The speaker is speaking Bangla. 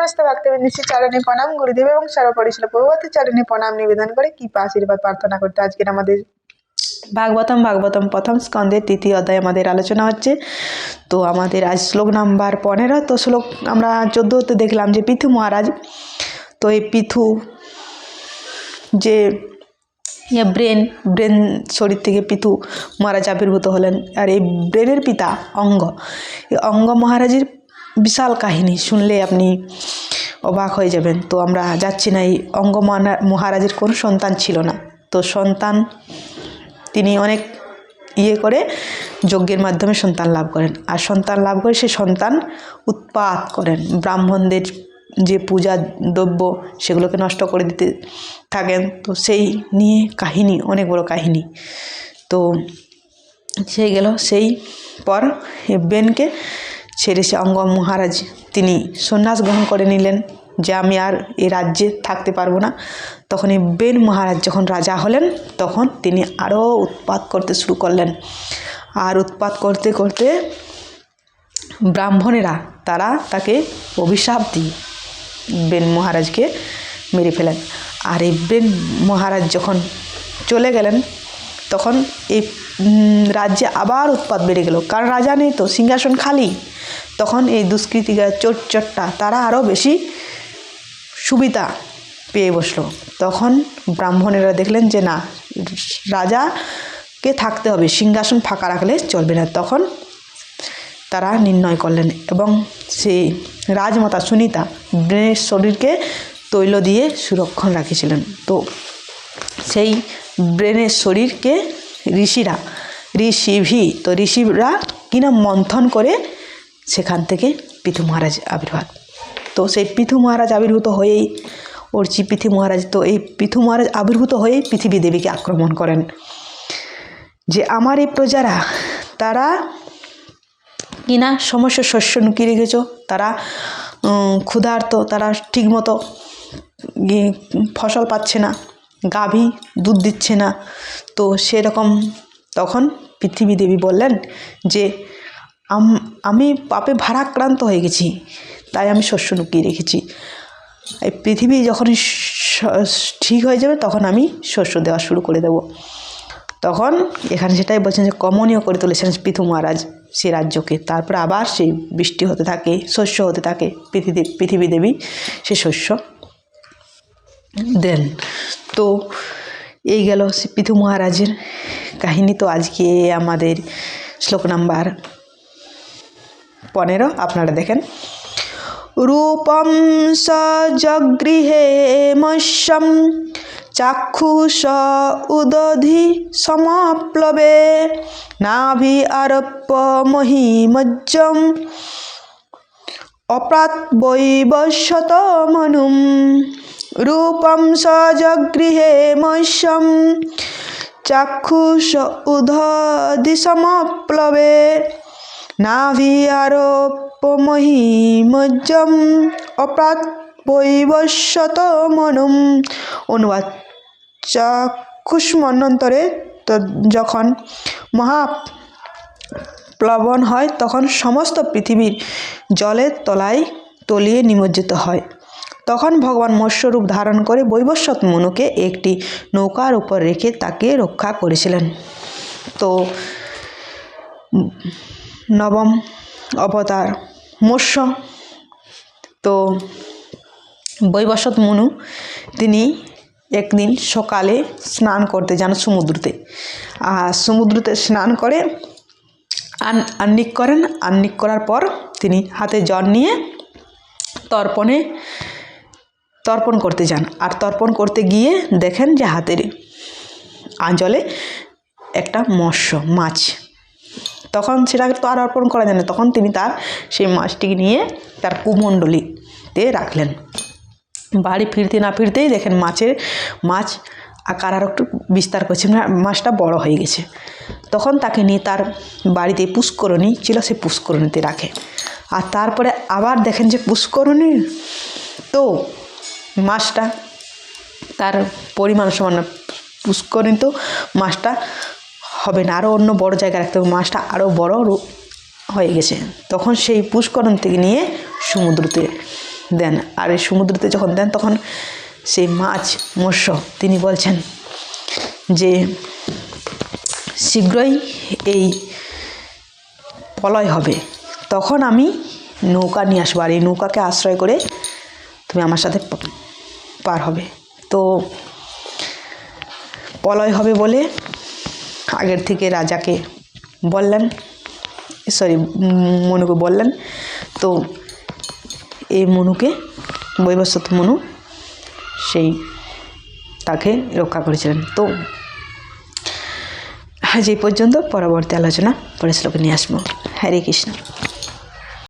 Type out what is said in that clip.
সমস্ত ভক্তবৃন্দিসী চরণে প্রণাম, গুরুদেব এবং সর্বপরিশীল প্রভুপতি চরণে প্রণাম, নিবেদন করে কৃপা, আশীর্বাদ, প্রার্থনা করতে আজকের আমাদের ভাগবতম ভাগবতম প্রথম স্কন্ধের তৃতীয় অধ্যায় আমাদের আলোচনা হচ্ছে। তো আমাদের আজ শ্লোক নাম্বার পনেরো, তো শ্লোক আমরা চোদ্দোতে দেখলাম যে পিথু মহারাজ, তো এই পিথু যে ইয়ে ব্রেন ব্রেন শরীর থেকে পিতু মহারাজ আবির্ভূত হলেন। আর এই ব্রেনের পিতা অঙ্গ, এই অঙ্গ মহারাজের বিশাল কাহিনী শুনলে আপনি অবাক হয়ে যাবেন। তো আমরা যাচ্ছি না, এই অঙ্গ মহারাজের কোনো সন্তান ছিল না। তো সন্তান তিনি অনেক ইয়ে করে যজ্ঞের মাধ্যমে সন্তান লাভ করেন। আর সন্তান লাভ করে সে সন্তান উৎপাত করেন। ব্রাহ্মণদের যে পূজা দ্রব্য সেগুলোকে নষ্ট করে দিতে থাকেন। তো সেই নিয়ে কাহিনী, অনেক বড় কাহিনী। তো সেই গেল। সেই পর বেনকে ছেড়ে সে অঙ্গ মহারাজ তিনি সন্ন্যাস গ্রহণ করে নিলেন। যে আমি আর এ রাজ্যে থাকতে পারব না। তখন এই বেন মহারাজ যখন রাজা হলেন, তখন তিনি আরও উৎপাত করতে শুরু করলেন। আর উৎপাত করতে করতে ব্রাহ্মণেরা তারা তাকে অভিশাপ দিয়ে বেন মহারাজকে মেরে ফেলেন। আর এই বেন মহারাজ যখন চলে গেলেন, তখন এই রাজ্যে আবার উৎপাত বেড়ে গেল। কারণ রাজা নেই তো, সিংহাসন খালি। তখন এই দুষ্কৃতিকা চোট চট্টা, তারা আরও বেশি সুবিধা পেয়ে বসল। তখন ব্রাহ্মণেরা দেখলেন যে, না, রাজাকে থাকতে হবে, সিংহাসন ফাঁকা রাখলে চলবে না। তখন তারা নির্ণয় করলেন এবং সেই রাজমাতা সুনিতা ব্রেনের শরীরকে তৈল দিয়ে সুরক্ষণ রাখেছিলেন। তো সেই ব্রেনের শরীরকে ঋষিরা, ঋষিভি, তো ঋষিরা কিনা মন্থন করে সেখান থেকে পিথু মহারাজ আবির্ভাব। তো সেই পিথু মহারাজ আবির্ভূত হয়েই অর্চি পিথু মহারাজ, তো এই পিথু মহারাজ আবির্ভূত হয়েই পৃথিবী দেবীকে আক্রমণ করেন। যে আমার এই প্রজারা, তারা কিনা সমস্ত শস্য লুকিয়ে রেখেছ, তারা ক্ষুধার্ত, তারা ঠিকমতো ফসল পাচ্ছে না। গাভী দুধ দিচ্ছে না। তো সেরকম তখন পৃথিবী দেবী বললেন যে, আম- পাপে ভারাক্রান্ত হয়ে গেছি, তাই আমি শস্য লুকিয়ে রেখেছি। এই পৃথিবী যখন ঠিক হয়ে যাবে, তখন আমি শস্য দেওয়া শুরু করে দেবো। তখন এখানে সেটাই বলছেন যে, কমনীয় করে তুলেছেন পৃথু মহারাজ সে রাজ্যকে। তারপরে আবার সেই বৃষ্টি হতে থাকে, শস্য হতে থাকে, পৃথিবী পৃথিবী দেবী সে শস্য দেন। তো এই গেল সে পৃথু মহারাজের কাহিনী। তো আজকে আমাদের শ্লোক নাম্বার পনেরো, আপনারা দেখেন। রূপম স সজগৃহে মস্যম চাক্ষুষ উদধি সমপ্লবে। নাভি আরপ্য মহিমজ্জম অপ্রাত বৈবস্যত মনুম। রূপম সজগৃহে মস্যম চাক্ষুষ উদধি সমাপ্লবে নাভি আরোপমহিমজ্জম অপ্রাত বৈবস্যত মনুম। অনুবাদ চাক্ষুষ মন্বন্তরে যখন মহা প্লবন হয়, তখন সমস্ত পৃথিবীর জলের তলায় তলিয়ে নিমজ্জিত হয়। তখন ভগবান মৎস্যরূপ ধারণ করে বৈবস্বত মনুকে একটি নৌকার উপর রেখে তাকে রক্ষা করেছিলেন। তো, নবম অবতার মৎস্য। তো বৈবস্বত মনু, তিনি একদিন সকালে স্নান করতে যান সমুদ্রতে। আর সমুদ্রতে স্নান করে আন, আন্নিক করেন। আন্নিক করার পর তিনি হাতে জল নিয়ে তর্পণে তর্পণ করতে যান। আর তর্পণ করতে গিয়ে দেখেন যে হাতের আঁচলে একটা মৎস্য, মাছ। তখন সেটাকে তো আর অর্পণ করা যায় না। তখন তিনি তার সেই মাছটিকে নিয়ে তার কুমণ্ডলিতে রাখলেন। বাড়ি ফিরতে না ফিরতেই দেখেন মাছের, মাছ আকার আর একটু বিস্তার করছে। মানে মাছটা বড় হয়ে গেছে। তখন তাকে নিয়ে তার বাড়িতে পুষ্করণী ছিল, সে পুষ্করণীতে রাখে। আর তারপরে আবার দেখেন যে পুষ্করণী, তো মাছটা তার পরিমাণ সমান পুষ্করণী তো মাছটা হবে না আরও অন্য বড় জায়গায় রাখতে হবে, মাছটা আরও বড় হয়ে গেছে। তখন সেই পুষ্করণ থেকে নিয়ে সমুদ্রতে দেন। আর এই সমুদ্রতে যখন দেন, তখন সেই মাছ মৎস্য, তিনি বলছেন যে শীঘ্রই এই প্রলয় হবে। তখন আমি নৌকা নিয়ে আসব আর এই নৌকাকে আশ্রয় করে তুমি আমার সাথে পার হবে। তো প্রলয় হবে বলে আগের থেকে রাজাকে বললেন, সরি, মনুকে বললেন। তো এই মনুকে, বৈবস্বত মনু, সেই তাকে রক্ষা করেছিলেন। তো আজ এই পর্যন্ত পরবর্তী আলোচনা পরে শ্লোকে নিয়ে আসব। হরে কৃষ্ণ।